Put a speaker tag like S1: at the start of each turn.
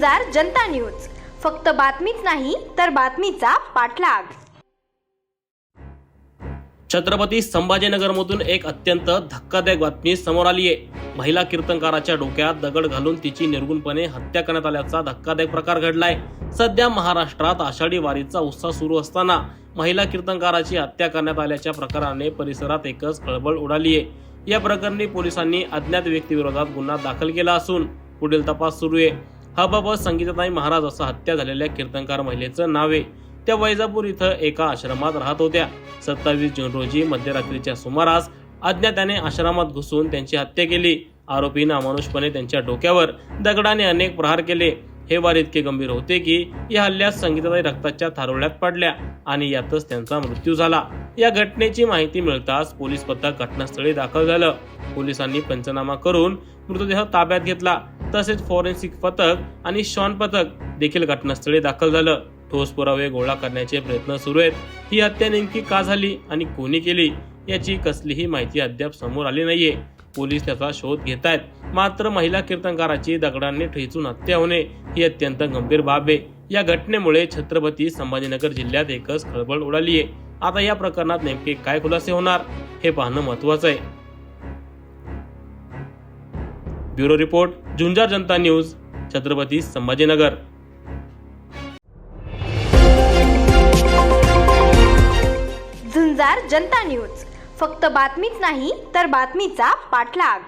S1: झुंजार Janata news. फक्त बातमीच नाही तर बातमीचा पाठलाग.
S2: छत्रपती संभाजीनगरमधून एक अत्यंत धक्कादायक बातमी समोर आली आहे. महिला कीर्तनकाराच्या डोक्यात दगड घालून तिची निर्गुणपणे हत्या करण्यात आल्याचा धक्कादायक प्रकार घडलाय. सध्या महाराष्ट्रात आषाढी वारीचा उत्साह सुरू असताना महिला कीर्तनकाराची हत्या करण्यात आल्याच्या प्रकाराने परिसरात एकच खळबळ उडाली आहे या प्रकरणी पोलिसांनी अज्ञात व्यक्तीविरोधात गुन्हा दाखल केला असून पुढील तपास सुरू आहे. हबाब संगीताताई महाराज असं हत्या झालेल्या कीर्तनकार महिलेचं नाव आहे. त्या वैजापूर इथं एका आश्रमात राहत होत्या. सत्तावीस जून रोजी मध्यरात्रीच्या सुमारास अज्ञाताने आश्रमात घुसून त्यांची हत्या केली. आरोपीनं अमानुषपणे त्यांच्या डोक्यावर दगडाने अनेक प्रहार केले. हे वार इतके गंभीर होते की या हल्ल्यात संगीताताई रक्ताच्या थारोळ्यात पडल्या आणि यातच त्यांचा मृत्यू झाला. या घटनेची माहिती मिळताच पोलीस पथक घटनास्थळी दाखल झालं. पोलिसांनी पंचनामा करून मृतदेह ताब्यात घेतला. तसेच फॉरेन्सिक पथक आणि शॉन पथक देखील घटनास्थळी दाखल झालं. ठोस पुरावे गोळा करण्याचे प्रयत्न सुरू आहेत. ही हत्या नेमकी का झाली आणि कोणी केली याची कसलीही माहिती अद्याप समोर आली नाहीये. पोलीस त्याचा शोध घेत आहेत. मात्र महिला कीर्तनकाराची दगडांनी ठेचून हत्या होणे ही अत्यंत गंभीर बाब आहे. या घटनेमुळे छत्रपती संभाजीनगर जिल्ह्यात एकच खळबळ उडाली आहे आता या प्रकरणात नेमके काय खुलासे होणार हे पाहणं महत्वाचं आहे. Bureau report Zunjar Janata news Chhatrapati Sambhajinagar.
S1: Zunjar Janata news. फक्त बातमीच नाही तर बातमीचा पाठलाग.